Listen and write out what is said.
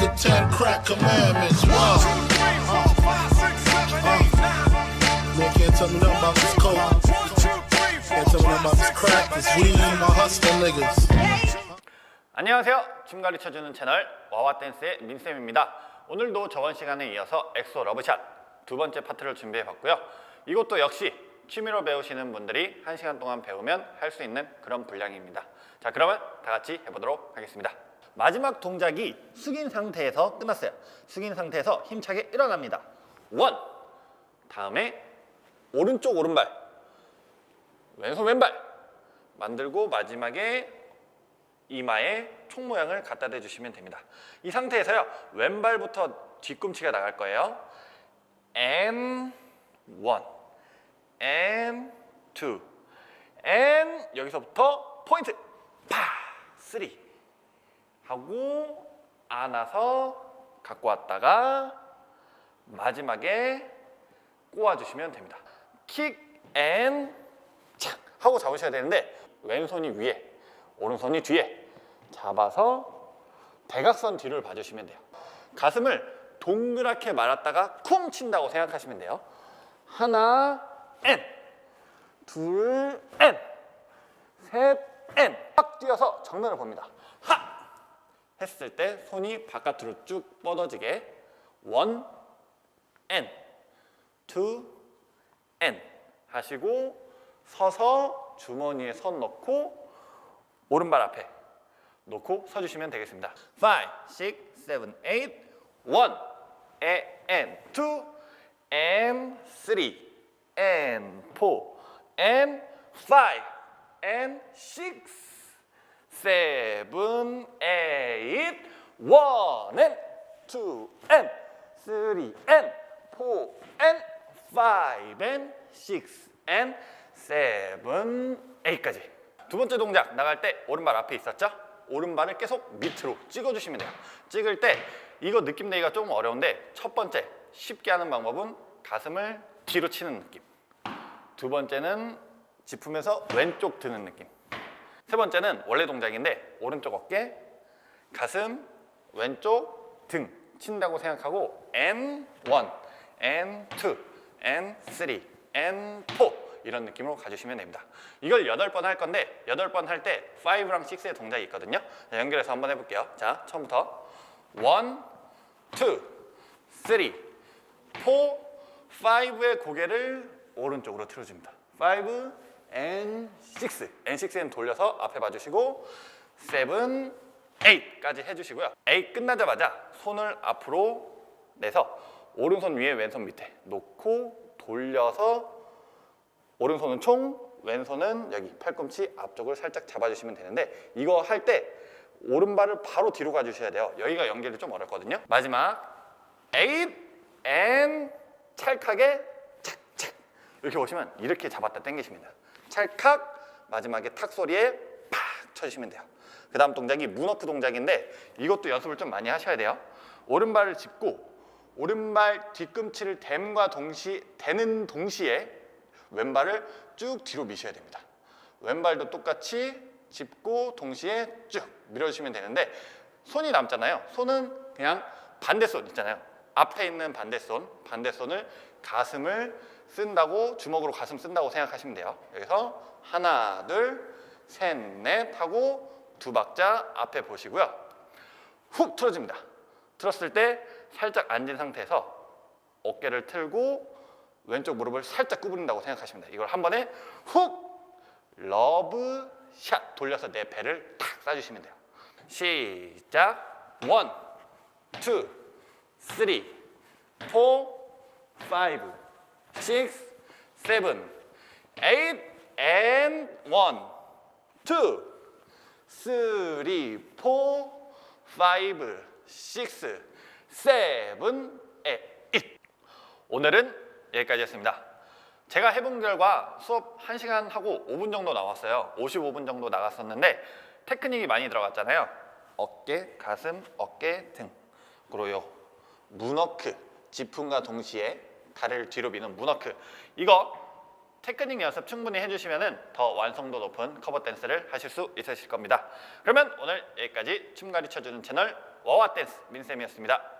the ten crack commandments. One. Man can't tell me nothing about this coke. Can't tell me nothing about this crack, this weed, my hustler niggas. 안녕하세요. 춤 가르쳐주는 채널 와와댄스의 민쌤입니다. 오늘도 저번 시간에 이어서 엑소 러브샷 두 번째 파트를 준비해봤고요. 이것도 역시 취미로 배우시는 분들이 한 시간 동안 배우면 할 수 있는 그런 분량입니다. 자, 그러면 다 같이 해보도록 하겠습니다. 마지막 동작이 숙인 상태에서 끝났어요. 숙인 상태에서 힘차게 일어납니다. 원. 다음에 오른쪽 오른발, 왼손 왼발 만들고 마지막에 이마에 총 모양을 갖다 대주시면 됩니다. 이 상태에서요 왼발부터 뒤꿈치가 나갈 거예요. and one, and two, and 여기서부터 포인트 파 쓰리 하고 안아서 갖고 왔다가 마지막에 꼬아주시면 됩니다. 킥 앤 착 하고 잡으셔야 되는데 왼손이 위에 오른손이 뒤에 잡아서 대각선 뒤를 봐주시면 돼요. 가슴을 동그랗게 말았다가 쿵 친다고 생각하시면 돼요. 하나 앤, 둘 앤, 셋 앤. 딱 뛰어서 정면을 봅니다. 하 했을 때 손이 바깥으로 쭉 뻗어지게 원 앤, 투앤 하시고 서서 주머니에 손 넣고 오른발 앞에 놓고 서주시면 되겠습니다. 5, 6, 7, 8, 1, and 2, and 3, and 4, and 5, and 6, 7, 8, 1, and 2, and 3, and 4, and 5, and 6, and 7, 8까지. 두 번째 동작 나갈 때 오른발 앞에 있었죠? 오른발을 계속 밑으로 찍어주시면 돼요. 찍을 때 이거 느낌 내기가 조금 어려운데 첫 번째 쉽게 하는 방법은 가슴을 뒤로 치는 느낌. 두 번째는 짚으면서 왼쪽 드는 느낌. 세 번째는 원래 동작인데 오른쪽 어깨, 가슴, 왼쪽 등 친다고 생각하고 and one, and two, and three, and four 이런 느낌으로 가주시면 됩니다. 이걸 여덟 번할 건데 여덟 번할 때 5랑 6의 동작이 있거든요. 자, 연결해서 한번 해볼게요. 자, 처음부터 one, two, three, four, five의 고개를 오른쪽으로 틀어줍니다. five and six, and six는 돌려서 앞에 봐주시고 eight까지 해주시고요. eight 끝나자마자 손을 앞으로 내서 오른손 위에 왼손 밑에 놓고 돌려서 오른손은 총, 왼손은 여기 팔꿈치 앞쪽을 살짝 잡아주시면 되는데 이거 할 때 오른발을 바로 뒤로 가주셔야 돼요. 여기가 연결이 좀 어렵거든요. 마지막 eight and 찰칵에 착착 이렇게 보시면 이렇게 잡았다 돼요. 찰칵 마지막에 탁 소리에 팍 쳐주시면 돼요. 그 다음 동작이 문어크 동작인데 이것도 연습을 좀 많이 하셔야 돼요. 오른발을 짚고 오른발 뒤꿈치를 댐과 동시 대는 동시에 왼발을 쭉 뒤로 미셔야 됩니다. 왼발도 똑같이 짚고 동시에 쭉 밀어주시면 되는데 손이 남잖아요. 손은 그냥 반대손 있잖아요. 앞에 있는 반대손, 반대손을 가슴을 쓴다고 주먹으로 가슴 쓴다고 생각하시면 돼요. 여기서 하나, 둘, 셋, 넷 하고 두 박자 앞에 보시고요. 훅 틀어줍니다. 틀었을 때 살짝 앉은 상태에서 어깨를 틀고 왼쪽 무릎을 살짝 구부린다고 생각하시면 돼요. 이걸 한 번에 훅 러브 샷 돌려서 내 배를 탁 쏴주시면 돼요. 시작. 원, 투, 쓰리, 포, 파이브, 식스, 세븐, 에잇, 앤 원, 투, 쓰리, 포, 파이브, 식스, 세븐, 에잇. 오늘은 여기까지였습니다. 제가 해본 결과 수업 1시간 하고 5분 정도 나왔어요. 55분 정도 나갔었는데 테크닉이 많이 들어갔잖아요. 어깨, 가슴, 어깨, 등. 그리고요. 문어크, 지품과 동시에 다리를 뒤로 미는 문어크. 이거 테크닉 연습 충분히 해주시면 더 완성도 높은 커버 댄스를 하실 수 있으실 겁니다. 그러면 오늘 여기까지 춤 가르쳐주는 채널 와와 댄스 민쌤이었습니다.